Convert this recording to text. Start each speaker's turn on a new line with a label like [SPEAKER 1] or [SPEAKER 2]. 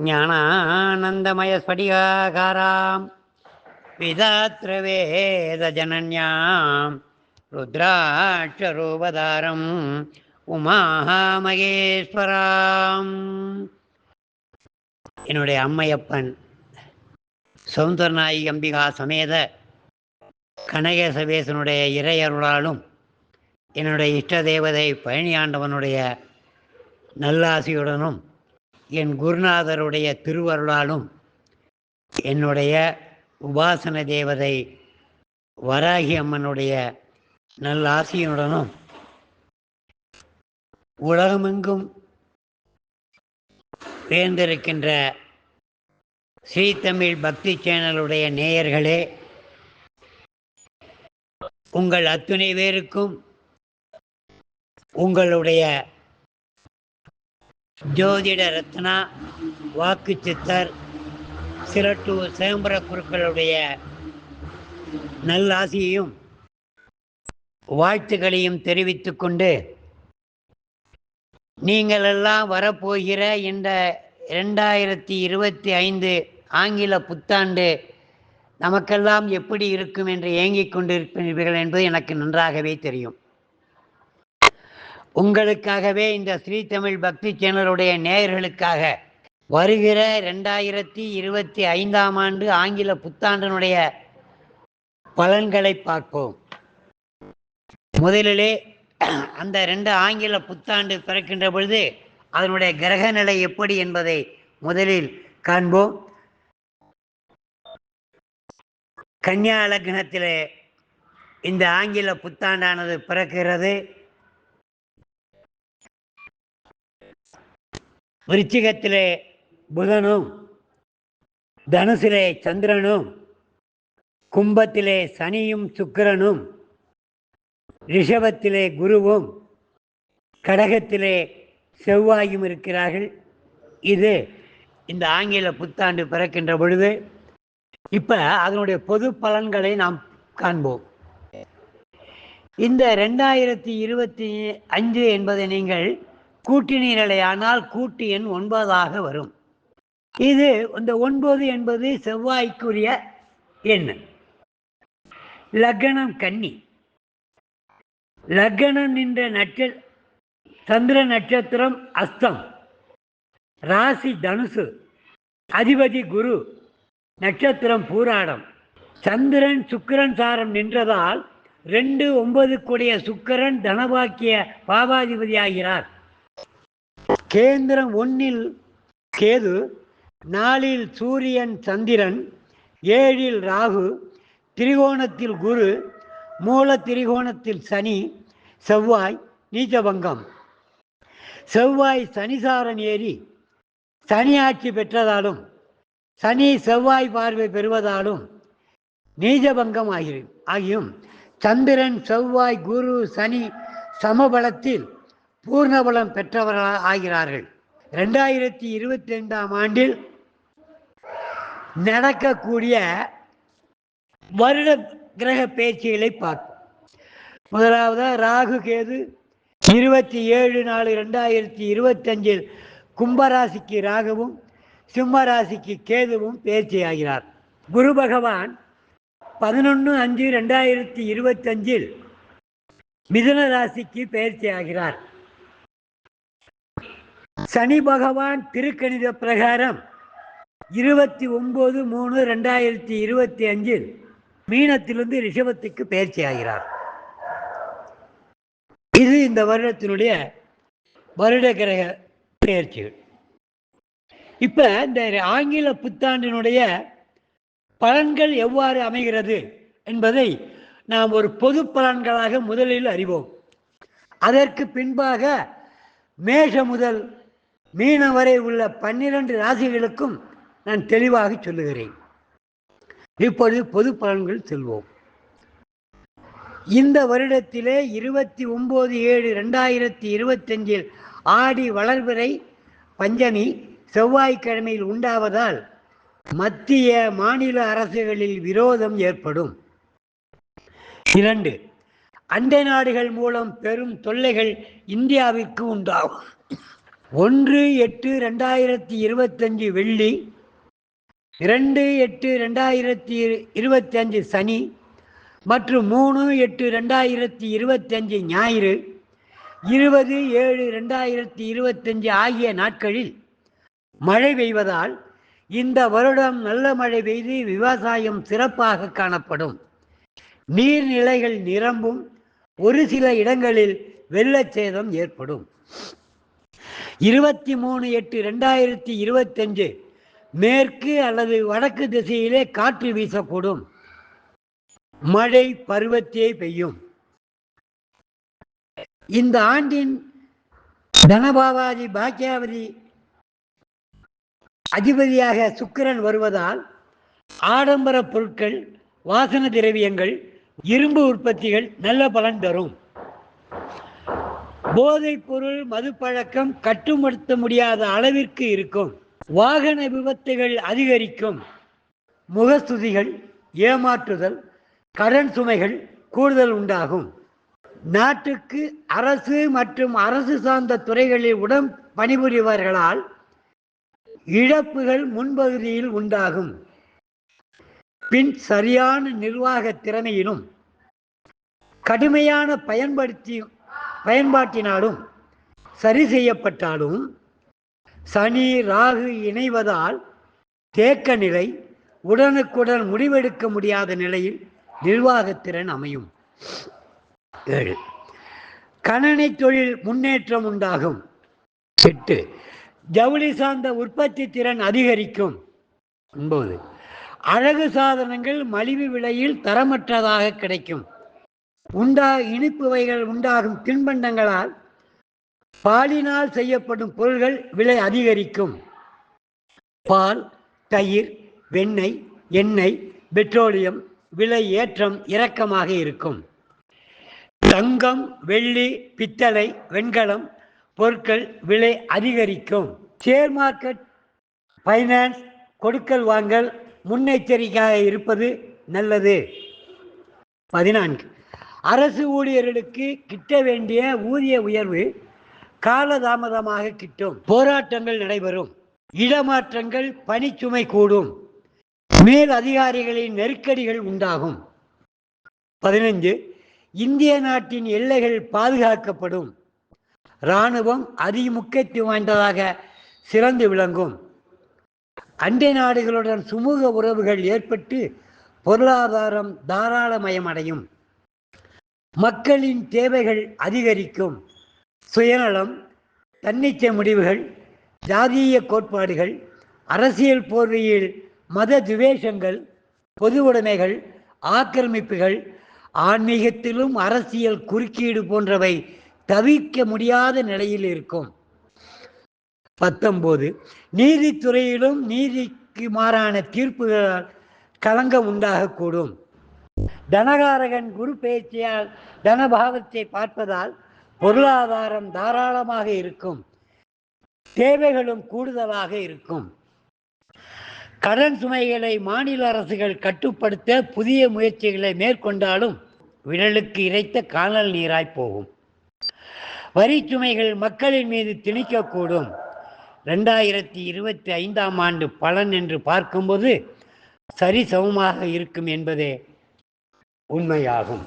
[SPEAKER 1] ஞானானந்தமய ஸ்படிகாகாராம் விதாத்ரவேதஜனன்யாம். ருத்ராட்சரூபதாரம். உமாமகேஸ்வராம். என்னுடைய அம்மையப்பன் சௌந்தரநாயகி அம்பிகா சமேத கனகேசவேசனுடைய இறையருளாலும் என்னுடைய இஷ்ட தேவதை பழனியாண்டவனுடைய நல்லாசியுடனும் என் குருநாதருடைய திருவருளாலும் என்னுடைய உபாசன தேவதை வராகி அம்மனுடைய நல்ல ஆசையுடனும் உலகமெங்கும் சேர்ந்திருக்கின்ற ஸ்ரீ தமிழ் பக்தி சேனலுடைய நேயர்களே உங்கள் அத்துணை பேருக்கும் உங்களுடைய ஜோதிட ரத்னா வாக்கு சித்தர் சிரட்டூர் சிதம்பர குருக்களுடைய நல்லாசியையும் வாழ்த்துக்களையும் தெரிவித்து கொண்டு நீங்கள் எல்லாம் வரப்போகிற இந்த ரெண்டாயிரத்தி இருபத்தி ஐந்து ஆங்கில புத்தாண்டு நமக்கெல்லாம் எப்படி இருக்கும் என்று ஏங்கிக் கொண்டிருப்பீர்கள் என்பது எனக்கு நன்றாகவே தெரியும். உங்களுக்காகவே இந்த ஸ்ரீ தமிழ் பக்தி சேனலுடைய நேயர்களுக்காக வருகிற ரெண்டாயிரத்தி இருபத்தி ஐந்தாம் ஆண்டு ஆங்கில புத்தாண்டினுடைய பலன்களை பார்ப்போம். முதலிலே அந்த ரெண்டு ஆங்கில புத்தாண்டு பிறக்கின்ற பொழுது அதனுடைய கிரக நிலை எப்படி என்பதை முதலில் காண்போம். கன்னியா லக்னத்திலே இந்த ஆங்கில புத்தாண்டானது பிறக்கிறது. விருச்சிகத்திலே புதனும் தனுசிலே சந்திரனும் கும்பத்திலே சனியும் சுக்கிரனும் ரிஷபத்திலே குருவும் கடகத்திலே செவ்வாயும் இருக்கிறார்கள். இது இந்த ஆங்கில புத்தாண்டு பிறக்கின்ற பொழுது இப்போ அதனுடைய பொது பலன்களை நாம் காண்போம். இந்த ரெண்டாயிரத்தி இருபத்தி அஞ்சு என்பதை நீங்கள் கூட்டினீரலையானால் கூட்டு எண் ஒன்பதாக வரும். இது இந்த ஒன்பது என்பது செவ்வாய்க்குரிய எண். லக்னம் கன்னி. லக்னம் நின்ற நட்ச சந்திர நட்சத்திரம் அஸ்தம். ராசி தனுசு. அதிபதி குரு. நட்சத்திரம் பூராடம். சந்திரன் சுக்கிரன் சாரம் நின்றதால் ரெண்டு ஒன்பது கூடிய சுக்கிரன் தனபாக்கிய பாபாதிபதி ஆகிறார் கேந்திரம் ஒன்னில் கேது நாலில் சூரியன் சந்திரன் ஏழில் ராகு திரிகோணத்தில் குரு மூல திரிகோணத்தில் சனி செவ்வாய் நீச்சபங்கம். செவ்வாய் சனிசாரன் ஏறி சனி ஆட்சி பெற்றதாலும் சனி செவ்வாய் பார்வை பெறுவதாலும் நீஜபங்கம் ஆகியும் ஆகியும் சந்திரன் செவ்வாய் குரு சனி சமபலத்தில் பூர்ணபலம் பெற்றவர்களாக ஆகிறார்கள். ரெண்டாயிரத்தி இருபத்தி ரெண்டாம் ஆண்டில் நடக்கக்கூடிய வருட கிரக பேச்சுகளை பார்ப்போம். முதலாவது ராகு கேது. இருபத்தி ஏழு நாலு ரெண்டாயிரத்தி இருபத்தஞ்சில் கும்பராசிக்கு ராகுவும் சிம்மராசிக்கு கேதுவும் பேச்சு ஆகிறார் குரு பகவான் பதினொன்று அஞ்சு ரெண்டாயிரத்தி இருபத்தஞ்சில் மிதுன ராசிக்கு பயிற்சி ஆகிறார் சனி பகவான் திருக்கணித பிரகாரம் இருபத்தி ஒன்பது மூணு ரெண்டாயிரத்தி இருபத்தி அஞ்சில் மீனத்திலிருந்து ரிஷபத்துக்கு பயிற்சி ஆகிறார் இது இந்த வருடத்தினுடைய வருட கிரக பயிற்சி இப்போ இந்த ஆங்கில புத்தாண்டினுடைய பலன்கள் எவ்வாறு அமைகிறது என்பதை நாம் ஒரு பொது பலன்களாக முதலில் அறிவோம். அதற்கு பின்பாக மேஷ முதல் மீன வரை உள்ள பன்னிரண்டு ராசிகளுக்கும் நான் தெளிவாக சொல்லுகிறேன். இப்பொழுது பொது பலன்கள் செல்வோம். இந்த வருடத்திலே இருபத்தி ஒம்பது ஏழு ரெண்டாயிரத்தி இருபத்தஞ்சில் ஆடி வளர்பிறை பஞ்சமி செவ்வாய்க்கிழமையில் உண்டாவதால் மத்திய மாநில அரசுகளில் விரோதம் ஏற்படும். இரண்டு அண்டை நாடுகள் மூலம் பெரும் தொல்லைகள் இந்தியாவிற்கு உண்டாகும். ஒன்று எட்டு ரெண்டாயிரத்தி இருபத்தஞ்சு வெள்ளி இரண்டு எட்டு ரெண்டாயிரத்தி இருபத்தஞ்சு சனி மற்றும் மூணு எட்டு ரெண்டாயிரத்தி இருபத்தஞ்சு ஞாயிறு இருபது ஏழு ரெண்டாயிரத்தி இருபத்தஞ்சு ஆகிய நாட்களில் மழை பெய்வதால் இந்த வருடம் நல்ல மழை பெய்து விவசாயம் சிறப்பாக காணப்படும். நீர்நிலைகள் நிரம்பும். ஒரு சில இடங்களில் வெள்ளச்சேதம் ஏற்படும். இருபத்தி மூணு எட்டு ரெண்டாயிரத்தி இருபத்தஞ்சு மேற்கு அல்லது வடக்கு திசையிலே காற்று வீசக்கூடும். மழை பருவத்தே பெய்யும். இந்த ஆண்டின் தனபாவாதி பாக்கியாவதி அதிபதியாக சுக்கிரன் வருவதால் ஆடம்பர பொருட்கள் வாசன திரவியங்கள் இரும்பு உற்பத்திகள் நல்ல பலன் தரும். போதை பொருள் மதுப்பழக்கம் கட்டுப்படுத்த முடியாத அளவிற்கு இருக்கும். வாகன விபத்துகள் அதிகரிக்கும். முகஸ்துதிகள் ஏமாற்றுதல் கடன் சுமைகள் கூடுதல் உண்டாகும். நாட்டுக்கு அரசு மற்றும் அரசு சார்ந்த துறைகளில் உடன் பணிபுரிவர்களால் இழப்புகள் முன்பகுதியில் உண்டாகும். பின் சரியான நிர்வாக திறமையிலும் கடுமையான பயன்படுத்தி பயன்பாட்டினாலும் சரி செய்யப்பட்டாலும் சனி ராகு இணைவதால் தேக்க நிலை உடனுக்குடன் முடிவெடுக்க முடியாத நிலையில் நிர்வாகத்திறன் அமையும். ஏழு. கணனை தொழில் முன்னேற்றம் உண்டாகும். எட்டு. ஜவுளி சார்ந்த உற்பத்தி திறன் அதிகரிக்கும். ஒன்பது. அழகு சாதனங்கள் மலிவு விலையில் தரமற்றதாக கிடைக்கும். உண்டா இனிப்பு வகைகள் உண்டாகும் தின்பண்டங்களால் பாலினால் செய்யப்படும் பொருள்கள் விலை அதிகரிக்கும். பால் தயிர் வெண்ணெய் எண்ணெய் பெட்ரோலியம் விலை ஏற்றம் இறக்கமாக இருக்கும். தங்கம் வெள்ளி பித்தளை வெண்கலம் பொருட்கள் விலை அதிகரிக்கும். ஷேர் மார்க்கெட் ஃபைனான்ஸ் கொடுக்கல் வாங்கல் முன்னெச்சரிக்கையாக இருப்பது நல்லது. பதினான்கு. அரசு ஊழியர்களுக்கு கிட்ட வேண்டிய ஊதிய உயர்வு காலதாமதமாக கிட்டும். போராட்டங்கள் நடைபெறும். இடமாற்றங்கள் பணிச்சுமை கூடும். மேல் அதிகாரிகளின் நெருக்கடிகள் உண்டாகும். பதினைஞ்சு இந்திய நாட்டின் எல்லைகள் பாதுகாக்கப்படும். இராணுவம் அதிக முக்கியத்துவம் வாய்ந்ததாக சிறந்து விளங்கும். அண்டை நாடுகளுடன் சுமூக உறவுகள் ஏற்பட்டு பொருளாதாரம் தாராளமயமடையும். மக்களின் தேவைகள் அதிகரிக்கும். சுயநலம் தன்னிச்சை முடிவுகள் ஜாதீய கோட்பாடுகள் அரசியல் போர்வையில் மத துவேஷங்கள் பொது உடைமைகள் ஆக்கிரமிப்புகள் ஆன்மீகத்திலும் அரசியல் குறுக்கீடு போன்றவை தவிர்க்க முடியாத நிலையில் இருக்கும். பத்தொம்போது நீதித்துறையிலும் நீதிக்கு மாறான தீர்ப்புகளால் கலங்க உண்டாகக்கூடும். தனகாரகன் குரு பேச்சியால் தனபாவத்தை பார்ப்பதால் பொருளாதாரம் தாராளமாக இருக்கும். தேவைகளும் கூடுதலாக இருக்கும். கடன் சுமைகளை மாநில அரசுகள் கட்டுப்படுத்த புதிய முயற்சிகளை மேற்கொண்டாலும் விரலுக்கு இறைத்த காணல் நீராய் போகும். வரி சுமைகள் மக்களின் மீது திணிக்கக்கூடும். ரெண்டாயிரத்தி இருபத்தி ஐந்தாம் ஆண்டு பலன் என்று பார்க்கும்போது சரிசமமாக இருக்கும் என்பதே உண்மையாகும்.